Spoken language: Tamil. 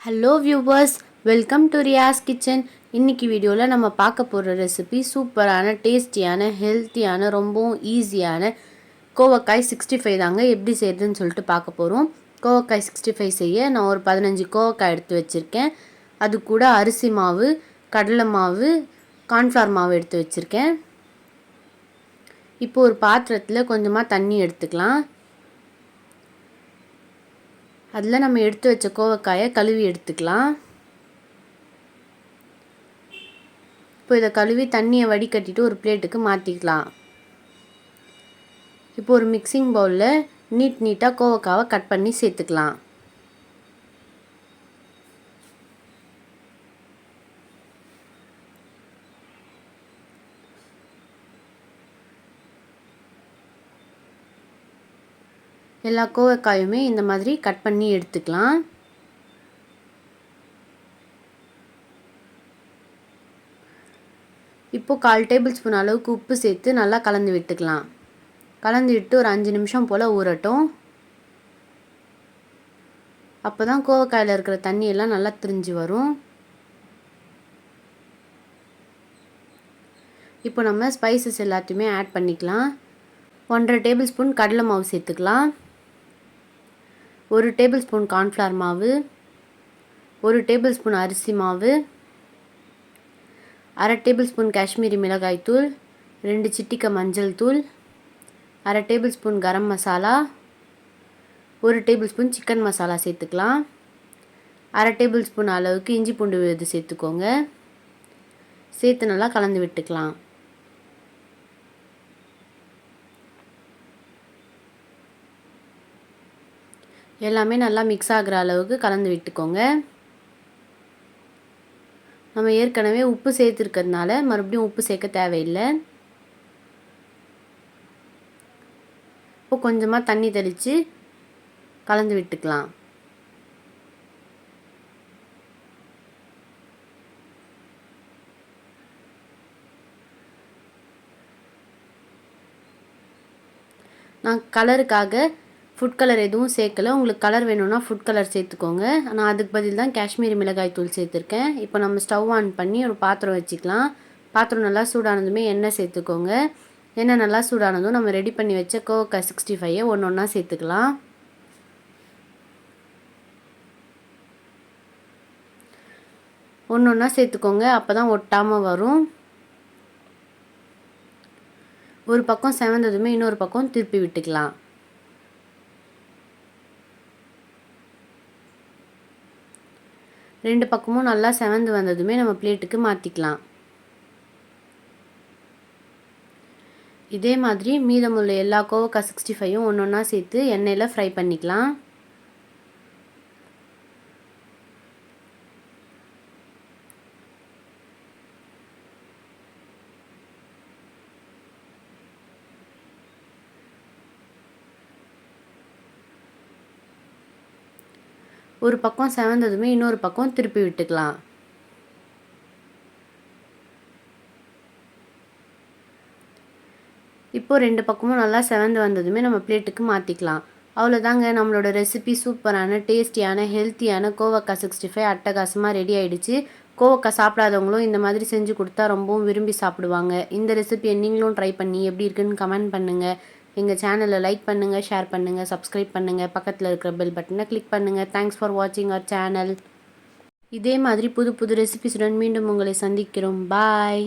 Hello viewers welcome to Riya's kitchen இன்னைக்கு வீடியோவில் நம்ம பார்க்க போகிற ரெசிபி சூப்பரான டேஸ்டியான ஹெல்த்தியான ரொம்பவும் ஈஸியான கோவக்காய் சிக்ஸ்டி ஃபைவ் தாங்க எப்படி செய்கிறதுன்னு சொல்லிட்டு பார்க்க போகிறோம் கோவக்காய் சிக்ஸ்டி ஃபைவ் செய்ய நான் ஒரு பதினஞ்சு கோவக்காய் எடுத்து வச்சுருக்கேன். அது கூட அரிசி மாவு கடலை மாவு கார்ன்ஃப்ளவர் மாவு எடுத்து வச்சுருக்கேன். இப்போ ஒரு பாத்திரத்தில் கொஞ்சமாக தண்ணி எடுத்துக்கலாம். அதில் நம்ம எடுத்து வச்ச கோவக்காயை கழுவி எடுத்துக்கலாம். இப்போ இதை கழுவி தண்ணியை வடிகட்டிட்டு ஒரு பிளேட்டுக்கு மாற்றிக்கலாம் இப்போ ஒரு மிக்சிங் பவுலில் நீட் நீட்டாக கோவக்காவை கட் பண்ணி சேர்த்துக்கலாம். எல்லா கோவக்காயுமே இந்த மாதிரி கட் பண்ணி எடுத்துக்கலாம். இப்போது கால் டேபிள் ஸ்பூன் அளவுக்கு உப்பு சேர்த்து நல்லா கலந்து விட்டுக்கலாம். கலந்து விட்டு ஒரு அஞ்சு நிமிஷம் போல் ஊறட்டும். அப்போ தான் கோவக்காயில் இருக்கிற தண்ணியெல்லாம் நல்லா திரிஞ்சு வரும். இப்போ நம்ம ஸ்பைசஸ் எல்லாத்தையுமே ஆட் பண்ணிக்கலாம். ஒன்றரை டேபிள் ஸ்பூன் கடலை மாவு சேர்த்துக்கலாம். ஒரு டேபிள் ஸ்பூன் கார்ன்ஃப்ளவர் மாவு ஒரு டேபிள் ஸ்பூன் அரிசி மாவு அரை டேபிள் ஸ்பூன் காஷ்மீரி மிளகாய் தூள் ரெண்டு சிட்டிக்க மஞ்சள் தூள் அரை டேபிள் ஸ்பூன் கரம் மசாலா ஒரு டேபிள் ஸ்பூன் சிக்கன் மசாலா சேர்த்துக்கலாம். அரை டேபிள் ஸ்பூன் அளவுக்கு இஞ்சி பூண்டு விழுது சேர்த்துக்கோங்க. சேர்த்து நல்லா கலந்து விட்டுக்கலாம். எல்லாமே நல்லா மிக்ஸ் ஆகிற அளவுக்கு கலந்து விட்டுக்கோங்க. நம்ம ஏற்கனவே உப்பு சேர்த்துருக்கிறதுனால மறுபடியும் உப்பு சேர்க்க தேவையில்லை. இப்போ கொஞ்சமாக தண்ணி தெளித்து கலந்து விட்டுக்கலாம். நான் கலருக்காக ஃபுட் கலர் எதுவும் சேர்க்கல. உங்களுக்கு கலர் வேணும்னா ஃபுட் கலர் சேர்த்துக்கோங்க. நான் அதுக்கு பதில் தான் காஷ்மீரி மிளகாய் தூள் சேர்த்துருக்கேன். இப்போ நம்ம ஸ்டவ் ஆன் பண்ணி ஒரு பாத்திரம் வச்சுக்கலாம். பாத்திரம் நல்லா சூடானதுமே எண்ணெய் சேர்த்துக்கோங்க. எண்ணெய் நல்லா சூடானதும் நம்ம ரெடி பண்ணி வச்ச கோக்கா சிக்ஸ்டி ஃபைவை ஒன்று ஒன்றா சேர்த்துக்கலாம். ஒன்று ஒன்றா சேர்த்துக்கோங்க. அப்போ தான் ஒட்டாமல் வரும். ஒரு பக்கம் செவந்ததுமே இன்னொரு பக்கம் திருப்பி விட்டுக்கலாம். ரெண்டு பக்கமும் நல்லா செவந்து வந்ததுமே நம்ம பிளேட்டுக்கு மாற்றிக்கலாம் இதே மாதிரி மீதமுள்ள எல்லா கோவக்காய் சிக்ஸ்டி ஃபைவும் ஒன்று ஒன்றா சேர்த்து எண்ணெயில் ஃப்ரை பண்ணிக்கலாம். ஒரு பக்கம் செவந்ததுமே இன்னொரு பக்கம் திருப்பி விட்டுக்கலாம். இப்போது ரெண்டு பக்கமும் நல்லா செவந்து வந்ததுமே நம்ம பிளேட்டுக்கு மாற்றிக்கலாம் அவ்வளோதாங்க நம்மளோட ரெசிபி சூப்பரான டேஸ்டியான ஹெல்த்தியான கோவக்காய் சிக்ஸ்டி ஃபைவ் அட்டகாசமாக ரெடி ஆகிடுச்சு கோவக்காய் சாப்பிடாதவங்களும் இந்த மாதிரி செஞ்சு கொடுத்தா ரொம்பவும் விரும்பி சாப்பிடுவாங்க. இந்த ரெசிபியை நீங்களும் ட்ரை பண்ணி எப்படி இருக்குன்னு கமெண்ட் பண்ணுங்கள் எங்கள் சேனலை லைக் பண்ணுங்கள் ஷேர் பண்ணுங்கள் சப்ஸ்கிரைப் பண்ணுங்கள் பக்கத்தில் இருக்கிற பெல் பட்டனை கிளிக் பண்ணுங்கள் தேங்க்ஸ் ஃபார் வாட்சிங் அவர் சேனல் இதே மாதிரி புது புது ரெசிபிஸுடன் மீண்டும் உங்களை சந்திக்கிறோம். பாய்